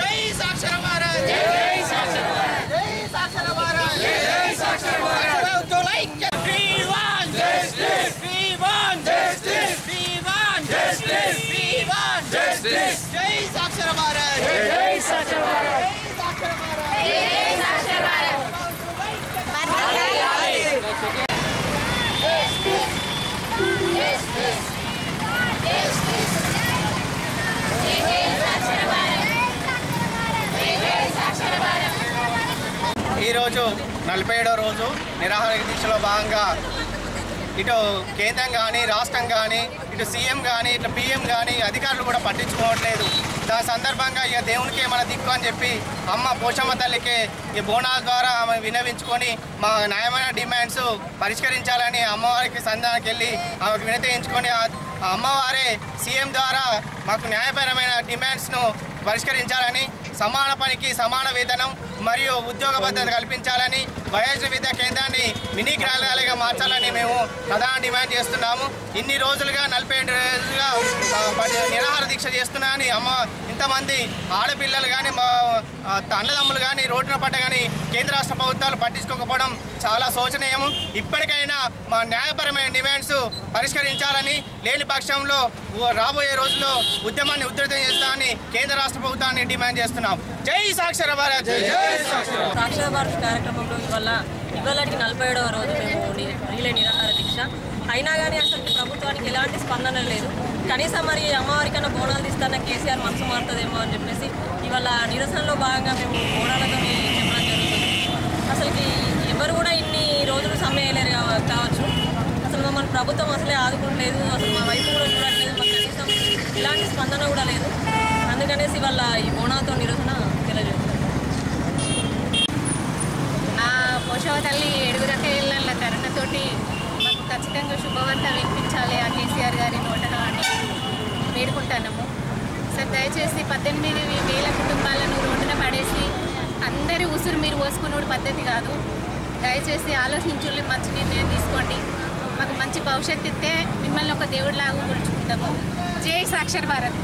జై సాక్షర భారత్. జై సాక్షర భారత్. జై సాక్షర భారత్. ఈరోజు నలభై ఏడో రోజు నిరాహార దీక్షలో భాగంగా ఇటు కేంద్రం కానీ రాష్ట్రం కానీ ఇటు సీఎం కానీ ఇటు పీఎం కానీ అధికారులు కూడా పట్టించుకోవట్లేదు. దాని సందర్భంగా ఇక దేవునికే మన దిక్కు అని చెప్పి అమ్మ పోషమ్మ తల్లికి ఈ బోనాల ద్వారా ఆమె వినవించుకొని మా న్యాయమైన డిమాండ్స్ పరిష్కరించాలని అమ్మవారికి సందానికి వెళ్ళి ఆమెకు వినతించుకొని అమ్మవారే సీఎం ద్వారా మాకు న్యాయపరమైన డిమాండ్స్ను పరిష్కరించాలని సమాన పనికి సమాన వేతనం మరియు ఉద్యోగ భద్రత కల్పించాలని వయోజన విద్యా కేంద్రాన్ని మినీ గ్రాలయాలుగా మార్చాలని మేము ప్రధాన డిమాండ్ చేస్తున్నాము. ఇన్ని రోజులుగా నలభై ఏడు రోజులుగా నిరాహార దీక్ష చేస్తున్నామని అమ్మ ఇంతమంది ఆడపిల్లలు కానీ మా అన్నదమ్ములు కానీ రోడ్డున పడ్డ కానీ కేంద్ర రాష్ట్ర ప్రభుత్వాలు పట్టించుకోకపోవడం చాలా శోచనీయము. ఇప్పటికైనా మా న్యాయపరమైన డిమాండ్స్ పరిష్కరించాలని లేని పక్షంలో రాబోయే రోజుల్లో ఉద్యమాన్ని ఉధృతం చేస్తామని కేంద్ర రాష్ట్ర ప్రభుత్వాన్ని డిమాండ్ చేస్తున్నాం. జై సాక్షర భారత్! జై సాక్షర సాక్షర భారత్ కార్యక్రమంలో ఇవాళ ఇవాళకి నలభై ఏడవ రోజు మేము రీలే నిరాహార దీక్ష. అయినా కానీ అసలు ప్రభుత్వానికి ఎలాంటి స్పందన లేదు. కనీసం మరి అమ్మవారికన్నా బోనాలు తీస్తాన కేసీఆర్ మనసు మారుతుందేమో అని చెప్పేసి ఇవాళ నిరసనలో భాగంగా మేము బోనాలతో చెప్పడం జరుగుతుంది. అసలుకి ఎవరు కూడా ఇన్ని రోజులు సమ్మె కావచ్చు. అసలు మమ్మల్ని ప్రభుత్వం అసలే ఆదుకోవట్లేదు. అసలు మా వైపు కూడా చూడట్లేదు. స్పందన కూడా లేదు. అందుకనేసి వాళ్ళ ఈ బోనాతో నిరసన తెలియజేస్తుంది ఆ పోషవ తల్లి ఏడుగురకే ఇళ్ళ కరుణతోటి మాకు ఖచ్చితంగా శుభవార్త వినిపించాలి ఆ కేసీఆర్ గారి నోటన అని వేడుకుంటున్నాము సార్ దయచేసి పద్దెనిమిది వేల కుటుంబాలను రోడ్డున పడేసి అందరి ఉసురు మీరు పోసుకునే పద్ధతి కాదు. దయచేసి ఆలోచించుల్ని మంచి నిర్ణయం తీసుకోండి. మాకు మంచి భవిష్యత్తు ఇస్తే మిమ్మల్ని ఒక దేవుడిలాగా గుర్చుకుంటాము జై సాక్షర్ భారత్